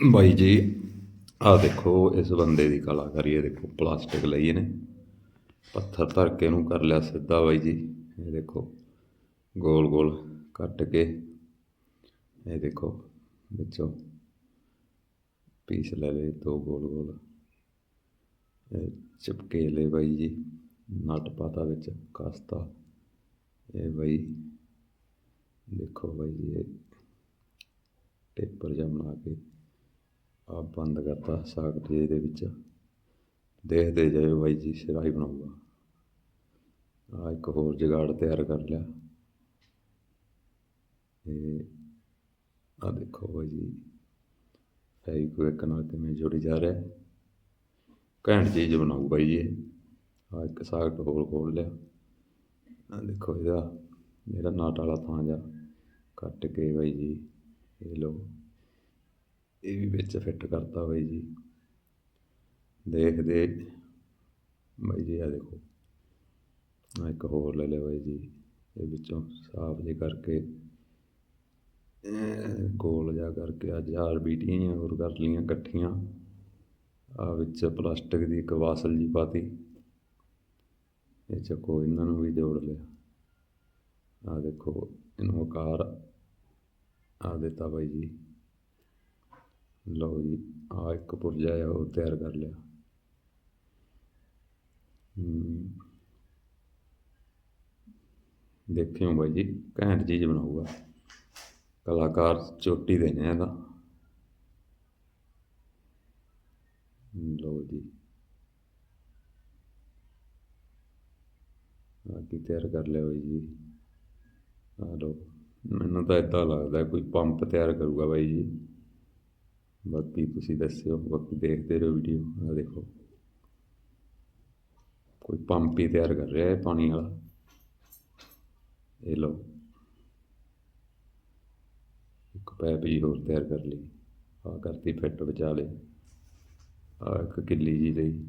ਬਾਈ ਜੀ, ਆਹ ਦੇਖੋ, ਇਸ ਬੰਦੇ ਦੀ ਕਲਾਕਾਰੀ, ਇਹ ਦੇਖੋ, ਪਲਾਸਟਿਕ ਲਈ ਇਹਨੇ। ਪੱਥਰ ਧਰ ਕੇ ਇਹਨੂੰ ਕਰ ਲਿਆ ਸਿੱਧਾ ਬਾਈ ਜੀ। ਇਹ ਦੇਖੋ, ਗੋਲ ਗੋਲ ਕੱਟ ਕੇ ਇਹ ਦੇਖੋ, ਵਿੱਚੋਂ ਪੀਸ ਲੈ ਲਏ, ਦੋ ਗੋਲ ਗੋਲ। ਇਹ ਚਿਪਕੇ ਲੈ ਬਾਈ ਜੀ, ਨਟ ਪਾਤਾ ਵਿੱਚ, ਕਾਸਤਾ। ਇਹ ਬਾਈ, ਦੇਖੋ ਬਾਈ ਜੀ, ਇਹ ਟੇਪਰ ਜਿਹਾ ਬਣਾ ਕੇ ਆ ਬੰਦ ਕਰਤਾ ਸਾਗ ਜਿਹੇ ਦੇ ਵਿੱਚ। ਦੇਖਦੇ ਜਾਇਓ ਬਾਈ ਜੀ ਸਿਰਾਹੀ ਬਣਾਊਗਾ। ਆ ਇੱਕ ਹੋਰ ਜਗਾੜ ਤਿਆਰ ਕਰ ਲਿਆ। ਇਹ ਆ ਦੇਖੋ ਬਾਈ ਜੀ ਫੈਵਿਕਵਿਕ ਨਾਲ ਕਿਵੇਂ ਜੁੜੀ ਜਾ ਰਿਹਾ। ਘੈਂਟ ਚੀਜ਼ ਬਣਾਊ ਬਾਈ ਜੀ। ਇਹ ਆ ਇੱਕ ਸਾਗ ਹੋਰ ਖੋਲ ਲਿਆ। ਆ ਦੇਖੋ ਇਹਦਾ ਜਿਹੜਾ ਨਾਟ ਵਾਲਾ ਥਾਂ ਜਾ ਕੱਟ ਕੇ ਬਾਈ ਜੀ, ਇਹ ਲੋ ਇਹ ਵੀ ਵਿੱਚ ਫਿੱਟ ਕਰਤਾ ਬਾਈ ਜੀ। ਦੇਖਦੇ ਬਾਈ ਜੀ ਆ ਦੇਖੋ। ਆ ਇੱਕ ਹੋਰ ਲੈ ਲਿਆ ਬਾਈ ਜੀ। ਇਹ ਵਿੱਚੋਂ ਸਾਫ਼ ਜੇ ਕਰਕੇ ਗੋਲ ਜਾ ਕਰਕੇ ਆ ਚਾਰ ਬੀਟੀਆਂ ਹੋਰ ਕਰ ਲਈਆਂ ਇਕੱਠੀਆਂ। ਆ ਵਿੱਚ ਪਲਾਸਟਿਕ ਦੀ ਇੱਕ ਵਾਸਲ ਜੀ ਪਾਤੀ। ਇਹ ਚੱਕੋ ਇਹਨਾਂ ਨੂੰ ਵੀ ਜੋੜ ਲਿਆ। ਆ ਦੇਖੋ, ਇਹਨੂੰ ਆਕਾਰ ਆ ਦਿੱਤਾ ਬਾਈ ਜੀ। ਲਓ ਜੀ ਆ ਇੱਕ ਪੁਰਜਾ ਆ, ਉਹ ਤਿਆਰ ਕਰ ਲਿਆ। ਦੇਖਿਓ ਬਾਈ ਜੀ, ਘੈਂਟ ਚੀਜ਼ ਬਣਾਊਗਾ। ਕਲਾਕਾਰ ਚੋਟੀ ਦੇ ਨੇ ਇਹਦਾ। ਲਓ ਜੀ। ਆ ਕੀ ਤਿਆਰ ਕਰ ਲਿਆ ਬਾਈ ਜੀ। ਆ ਲਓ, ਮੈਨੂੰ ਤਾਂ ਇਦਾਂ ਲੱਗਦਾ ਕੋਈ ਪੰਪ ਤਿਆਰ ਕਰੂਗਾ ਬਾਈ ਜੀ। ਬਾਕੀ ਤੁਸੀਂ ਦੱਸਿਓ, ਬਾਕੀ ਦੇਖਦੇ ਰਹੋ ਵੀਡੀਓ ਆ ਦੇਖੋ। ਕੋਈ ਪੰਪ ਹੀ ਤਿਆਰ ਕਰ ਰਿਹਾ ਹੈ ਪਾਣੀ ਵਾਲਾ। ਇਹ ਲਓ। ਇੱਕ ਪੈਪ ਜੀ ਹੋਰ ਤਿਆਰ ਕਰ ਲਈ। ਆ ਕਰਤੀ ਫਿੱਟ ਬਚਾ ਲਈ। ਆ ਇੱਕ ਕਿੱਲੀ ਜੀ ਲਈ।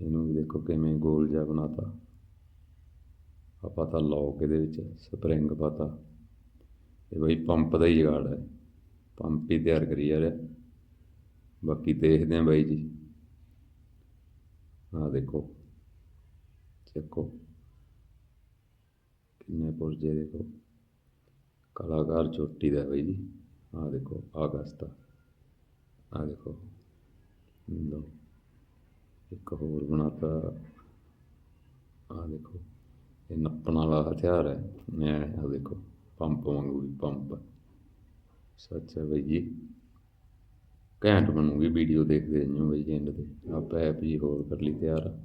ਇਹਨੂੰ ਵੀ ਦੇਖੋ ਕਿਵੇਂ ਗੋਲ ਜਿਹਾ ਬਣਾਤਾ। ਆ ਪਤਾ ਲੌਕ ਇਹਦੇ ਵਿੱਚ ਸਪਰਿੰਗ ਪਤਾ। ਇਹ ਬਈ ਪੰਪ ਦਾ ਹੀ ਜਗਾੜ ਹੈ। ਪੰਪ ਹੀ ਤਿਆਰ ਕਰੀ ਜਾ ਰਿਹਾ। ਬਾਕੀ ਦੇਖਦੇ ਹਾਂ ਬਾਈ ਜੀ। ਆ ਦੇਖੋ ਦੇਖੋ ਕਿੰਨੇ ਪੁਰਜੇ ਦੇਖੋ। ਕਲਾਕਾਰ ਚੋਟੀ ਦਾ ਬਾਈ ਜੀ। ਆ ਦੇਖੋ, ਆਗਸਤ। ਆ ਦੇਖੋ। ਲਓ, ਇੱਕ ਹੋਰ ਬਣਾਤਾ। ਆ ਦੇਖੋ, ਇਹ ਨੱਪਣ ਵਾਲਾ ਹਥਿਆਰ ਹੈ। ਇਹ ਆ ਦੇਖੋ, ਪੰਪ ਵਾਂਗੂ ਵੀ ਪੰਪ। ਸੱਚ ਹੈ ਬਈ ਜੀ। ਘੈਂਟ ਬਣੂਗੀ ਵੀਡੀਓ ਦੇਖਦੇ ਜਿਓ ਬਈ ਜੀ ਐਂਡ ਤੇ। ਆ ਪੈਪ ਜੀ ਹੋਰ ਕਰ ਲਈ ਤਿਆਰ।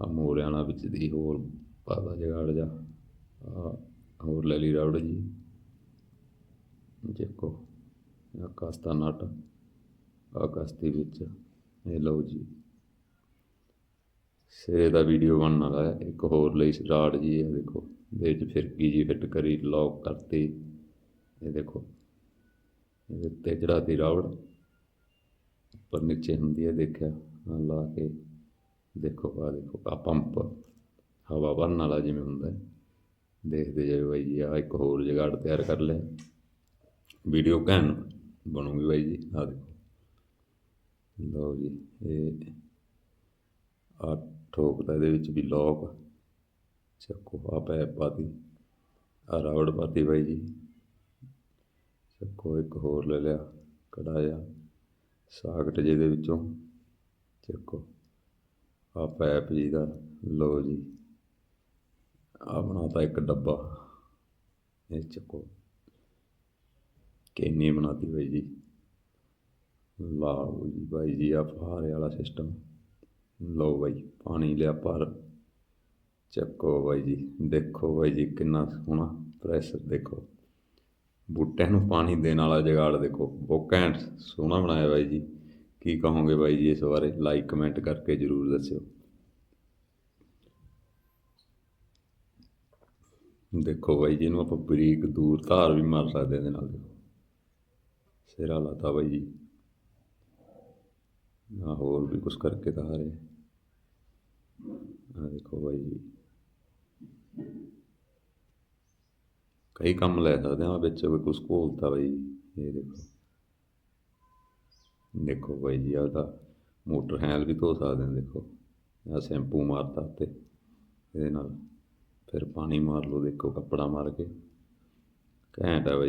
ਆ ਮੋਰਿਆਂ ਨਾਲ ਵਿੱਚ ਦੀ ਹੋਰ ਪਾਦਾ ਜਗਾੜ ਜਾ। ਆ ਹੋਰ ਲੈ ਲਈ ਰਬੜ ਜੀ। ਦੇਖੋ ਆ ਕਸਤਾ ਨਟ ਆ ਕਸਤੀ ਵਿੱਚ। ਇਹ ਲਓ ਜੀ। ਸਿਰੇ ਦਾ ਵੀਡੀਓ ਬਣਨ ਵਾਲਾ ਹੈ। ਇੱਕ ਹੋਰ ਲਈ ਸਟਾਰਟ ਜੀ, ਇਹ ਦੇਖੋ। ਦੇ ਵਿੱਚ ਫਿਰਕੀ ਜੀ ਫਿੱਟ ਕਰੀ ਲੌਕ ਕਰਤੀ। ਇਹ ਦੇਖੋ। ਇਹਦੇ ਉੱਤੇ ਚੜਾਤੀ ਰਾਵੜ। ਉੱਪਰ ਨੀਚੇ ਹੁੰਦੀ ਹੈ, ਦੇਖਿਆ। ਲਾ ਕੇ ਦੇਖੋ ਆ ਦੇਖੋ ਆ ਪੰਪ। ਹਵਾ ਭਰਨ ਵਾਲਾ ਜਿਵੇਂ ਹੁੰਦਾ ਹੈ। ਦੇਖਦੇ ਜਾਓ ਬਾਈ ਜੀ ਆ ਇੱਕ ਹੋਰ ਜਗਾੜ ਤਿਆਰ ਕਰ ਲਿਆ। ਵੀਡੀਓ ਕੈਨ ਬਣੂਗੀ ਬਾਈ ਜੀ ਆ ਦੇਖੋ। ਲਓ ਜੀ, ਇਹ ਆ ਠੋਕਦਾ ਇਹਦੇ ਵਿੱਚ ਵੀ ਲੋਕ ਚੱਕੋ ਆ ਪੈਪ ਪਾਤੀ ਆ ਰਾਵੜ ਪਾਤੀ ਬਾਈ ਜੀ। ਚੱਕੋ ਇੱਕ ਹੋਰ ਲੈ ਲਿਆ ਕੜਾਇਆ ਸਾਕਟ ਜਿਹਦੇ ਵਿੱਚੋਂ। ਚੱਕੋ ਆ ਪੈਪ ਜੀ ਦਾ, ਲਓ ਜੀ। ਆ ਬਣਾਤਾ ਇੱਕ ਡੱਬਾ। ਇਹ ਚੱਕੋ। ਕੇਨੀ ਬਣਾਤੀ ਬਾਈ ਜੀ। ਲਾਓ ਜੀ ਬਾਈ ਜੀ ਆ ਫਹਾਰੇ ਵਾਲਾ ਸਿਸਟਮ ਲਓ ਬਾਈ, ਪਾਣੀ ਲਿਆ ਪਰ ਚੱਕੋ ਬਾਈ ਜੀ, ਦੇਖੋ ਬਾਈ ਜੀ ਕਿੰਨਾ ਸੋਹਣਾ ਪ੍ਰੈਸ਼ਰ ਦੇਖੋ। ਬੂਟਿਆਂ ਨੂੰ ਪਾਣੀ ਦੇਣ ਵਾਲਾ ਜਗਾੜ ਦੇਖੋ, ਬਹੁਤ ਘੈਂਟ ਸੋਹਣਾ ਬਣਾਇਆ ਬਾਈ ਜੀ। ਕੀ ਕਹੋਗੇ ਬਾਈ ਜੀ ਇਸ ਬਾਰੇ? ਲਾਈਕ ਕਮੈਂਟ ਕਰਕੇ ਜਰੂਰ ਦੱਸਿਓ। ਦੇਖੋ ਬਾਈ ਜੀ ਇਹਨੂੰ ਆਪਾਂ ਬਰੀਕ ਦੂਰ ਧਾਰ ਵੀ ਮਾਰ ਸਕਦੇ ਇਹਦੇ ਨਾਲ। ਦੇਖੋ ਸਿਰਾ ਲਾਤਾ ਬਾਈ ਜੀ। ਆ ਹੋਰ ਵੀ ਕੁਝ ਕਰਕੇ ਦਿਖਾ ਰਹੇ। ਆ ਦੇਖੋ ਬਾਈ ਜੀ। ਕਈ ਕੰਮ ਲੈ ਸਕਦੇ ਹਾਂ, ਵਿੱਚ ਕੋਈ ਕੁਛ ਘੋਲਤਾ ਬਾਈ, ਇਹ ਦੇਖੋ। ਦੇਖੋ ਬਾਈ ਜੀ, ਆਹ ਤਾਂ ਮੋਟਰ ਹੈਂਡਲ ਵੀ ਧੋ ਸਕਦੇ ਨੇ ਦੇਖੋ। ਆ ਸ਼ੈਂਪੂ ਮਾਰਤਾ ਤੇ ਇਹਦੇ ਨਾਲ। ਫਿਰ ਪਾਣੀ ਮਾਰ ਲਓ, ਦੇਖੋ ਕੱਪੜਾ ਮਾਰ ਕੇ। ਘੈਂਟ ਆ ਬਾਈ।